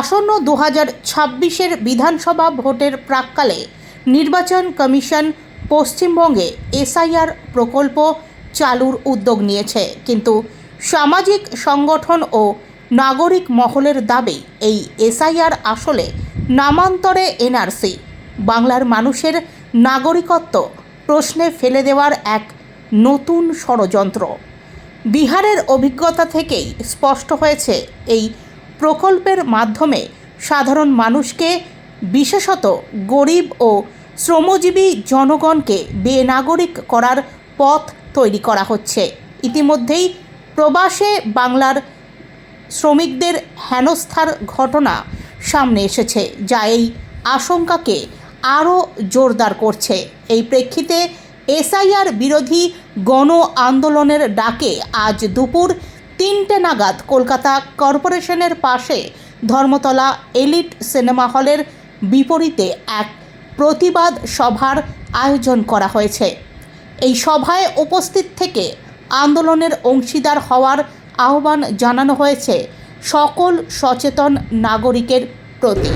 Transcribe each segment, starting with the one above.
আসন্ন দু হাজার ছাব্বিশের বিধানসভা ভোটের প্রাককালে নির্বাচন কমিশন পশ্চিমবঙ্গে এসআইআর প্রকল্প চালুর উদ্যোগ নিয়েছে। কিন্তু সামাজিক সংগঠন ও নাগরিক মহলের দাবি, এই এসআইআর আসলে নামান্তরে এনআরসি। বাংলার মানুষের নাগরিকত্ব প্রশ্নে ফেলে দেওয়ার এক নতুন ষড়যন্ত্র। বিহারের অভিজ্ঞতা থেকেই স্পষ্ট হয়েছে এই প্রকল্পের মাধ্যমে সাধারণ মানুষকে, বিশেষত গরিব ও শ্রমজীবী জনগণকে বেনাগরিক করার পথ তৈরি করা হচ্ছে। ইতিমধ্যেই প্রবাসে বাংলার শ্রমিকদের হেনস্থার ঘটনা সামনে এসেছে, যা এই আশঙ্কাকে আরও জোরদার করছে। এই প্রেক্ষিতে এসআইআর বিরোধী গণ আন্দোলনের ডাকে আজ দুপুর তিনটে নাগাদ কলকাতা কর্পোরেশনের পাশে ধর্মতলা এলিট সিনেমা হলের বিপরীতে এক প্রতিবাদ সভার আয়োজন করা হয়েছে। এই সভায় উপস্থিত থেকে আন্দোলনের অংশীদার হওয়ার আহ্বান জানানো হয়েছে সকল সচেতন নাগরিকের প্রতি।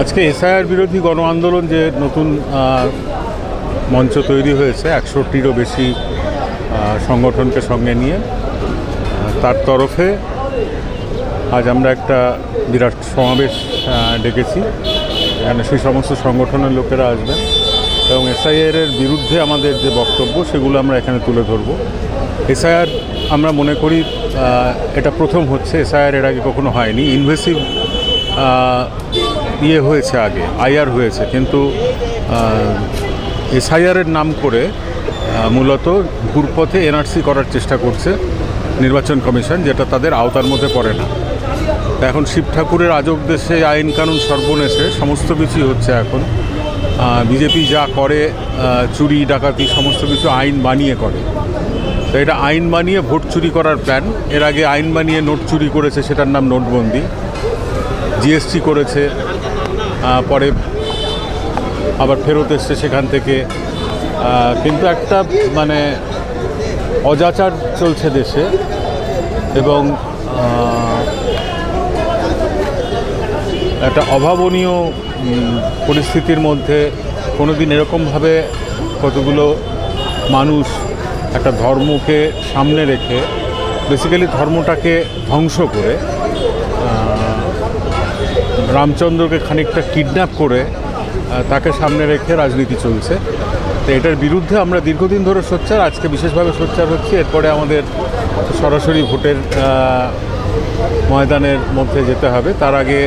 আজকে এসআইআর বিরোধী গণ আন্দোলন যে নতুন মঞ্চ তৈরি হয়েছে একশোটিরও বেশি সংগঠনকে সঙ্গে নিয়ে তার তরফে আজ আমরা একটা বিরাট সমাবেশ ডেকেছি। এখানে সেই সমস্ত সংগঠনের লোকেরা আসবেন এবং এসআইআর এর বিরুদ্ধে আমাদের যে বক্তব্য, সেগুলো আমরা এখানে তুলে ধরব। এসআইআর আমরা মনে করি এটা প্রথম হচ্ছে। এসআইআর এর আগে কখনো হয়নি। ইনভেসিভ ইয়ে হয়েছে আগে আইআর হয়েছে। কিন্তু এসআইআরের নাম করে মূলত ঘুরপথে এনআরসি করার চেষ্টা করছে। নির্বাচন কমিশন, যেটা তাদের আওতার মধ্যে পড়ে না। তা এখন শিব ঠাকুরের আজব দেশে আইন কানুন সর্বনেশে সমস্ত কিছুই হচ্ছে এখন। বিজেপি যা করে চুরি, ডাকাতি, সমস্ত কিছু আইন বানিয়ে করে। তো এটা আইন বানিয়ে ভোট চুরি করার প্ল্যান। এর আগে আইন বানিয়ে নোট চুরি করেছে, সেটার নাম নোটবন্দি। জিএসটি করেছে পরে আবার ফেরত এসছে সেখান থেকে। কিন্তু একটা মানে অজাচার চলছে দেশে এবং একটা অভাবনীয় পরিস্থিতির মধ্যে কোনো দিন এরকমভাবে কতগুলো মানুষ একটা ধর্মকে সামনে রেখে বেসিক্যালি ধর্মটাকে ধ্বংস করে রামচন্দ্রকে খানিকটা কিডন্যাপ করে তাকে সামনে রেখে রাজনীতি চলছে। তো এটার বিরুদ্ধে আমরা দীর্ঘদিন ধরে সোচ্চার, আজকে বিশেষভাবে সোচ্চার হচ্ছি। এরপরে আমাদের সরাসরি ভোটের ময়দানের মধ্যে যেতে হবে। তার আগে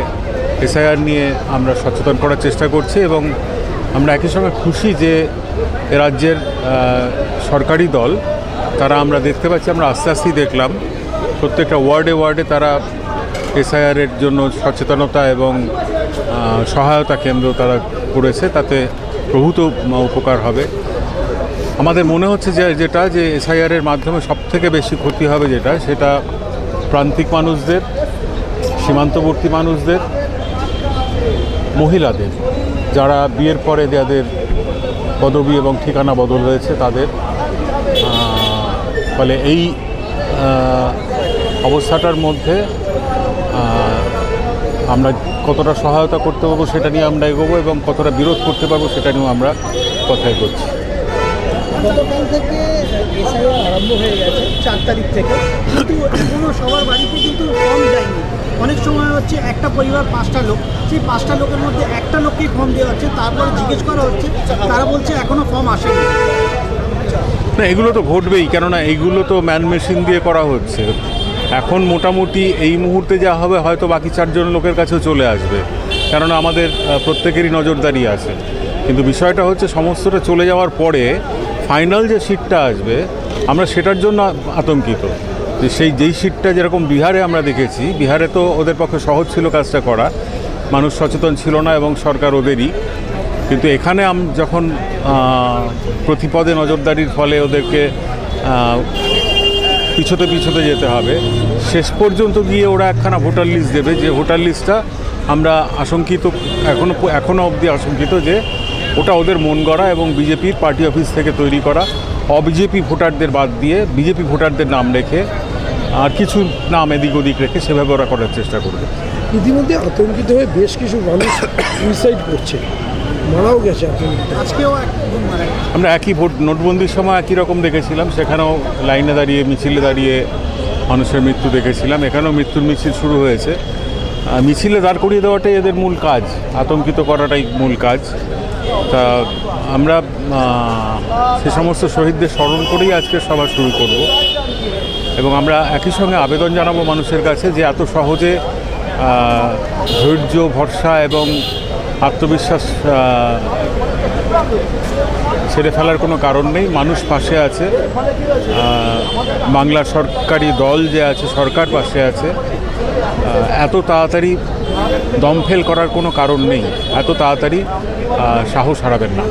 এসআইআর নিয়ে আমরা সচেতন করার চেষ্টা করছি এবং আমরা একই সঙ্গে খুশি যে রাজ্যের সরকারি দল, তারা আমরা দেখতে পাচ্ছি, আমরা আস্তে আস্তেই দেখলাম। প্রত্যেকটা ওয়ার্ডে ওয়ার্ডে তারা এসআইআরের জন্য সচেতনতা এবং সহায়তা কেন্দ্র তারা করেছে। তাতে প্রভূত উপকার হবে। আমাদের মনে হচ্ছে যে, যেটা যে এসআইআরের মাধ্যমে সবথেকে বেশি ক্ষতি হবে যেটা, সেটা প্রান্তিক মানুষদের, সীমান্তবর্তী মানুষদের, মহিলাদের, যারা বিয়ের পরে যাদের পদবি এবং ঠিকানা বদল হয়েছে তাদের ফলে এই অবস্থাটার মধ্যে আমরা কতটা সহায়তা করতে পারব সেটা নিয়ে আমরা এগোবো এবং কতটা বিরোধ করতে পারব সেটা নিয়েও আমরা কথা এগোচ্ছি গতকাল থেকে এসআইআর আরম্ভ হয়ে গেছে চার তারিখ থেকে। কিন্তু এখনও সবার বাড়িতে কিন্তু ফর্ম যায়নি অনেক সময় হচ্ছে একটা পরিবার পাঁচটা লোক সেই পাঁচটা লোকের মধ্যে একটা লোককেই ফর্ম দেওয়া হচ্ছে তারপরে জিজ্ঞেস করা হচ্ছে তারা বলছে এখনও ফর্ম আসেনি। না এগুলো তো ঘটবেই কেননা এইগুলো তো ম্যান মেশিন দিয়ে করা হচ্ছে। এখন মোটামুটি এই মুহূর্তে যা হবে, হয়তো বাকি চারজন লোকের কাছেও চলে আসবে। কেননা আমাদের প্রত্যেকেরই নজরদারি আছে। কিন্তু বিষয়টা হচ্ছে, সমস্তটা চলে যাওয়ার পরে ফাইনাল যে সিটটা আসবে, আমরা সেটার জন্য আতঙ্কিত। যে সেই, যেই সিটটা যেরকম বিহারে আমরা দেখেছি, বিহারে তো ওদের পক্ষে সহজ ছিল কাজটা করা। মানুষ সচেতন ছিল না এবং সরকার ওদেরই। কিন্তু এখানে যখন প্রতিপদে নজরদারির ফলে ওদেরকে পিছোতে পিছোতে যেতে হবে। শেষ পর্যন্ত গিয়ে ওরা একখানা ভোটার লিস্ট দেবে। যে ভোটার লিস্টটা আমরা আশঙ্কিত এখনও এখনও অবধি আশঙ্কিত যে ওটা ওদের মন গড়া এবং বিজেপির পার্টি অফিস থেকে তৈরি করা। অবিজেপি ভোটারদের বাদ দিয়ে বিজেপি ভোটারদের নাম রেখে আর কিছু নাম এদিক ওদিক রেখে সেভাবে ওরা করার চেষ্টা করবে। ইতিমধ্যে আতঙ্কিত হয়ে বেশ কিছু মানুষ সুইসাইড করছে। মারাও গেছে আজকেও আমরা একই ভোট নোটবন্দির সময় একই রকম দেখেছিলাম। সেখানেও লাইনে দাঁড়িয়ে মিছিলে দাঁড়িয়ে মানুষের মৃত্যু দেখেছিলাম। এখানেও মৃত্যুর মিছিল শুরু হয়েছে। মিছিলে দাঁড় করিয়ে দেওয়াটাই এদের মূল কাজ। আতঙ্কিত করাটাই মূল কাজ। তা আমরা সে সমস্ত শহীদদের স্মরণ করেই আজকে সভা শুরু করব। এবং আমরা একই সঙ্গে আবেদন জানাব মানুষের কাছে যে এত সহজে ধৈর্য ভরসা এবং আত্মবিশ্বাস ছেড়ে ফেলার কোনো কারণ নেই। মানুষ পাশে আছে। বাংলা সরকারি দল যে আছে, সরকার পাশে আছে। এত তাড়াতাড়ি দমফেল করার কোনো কারণ নেই। এত তাড়াতাড়ি সাহস হারাবেন না।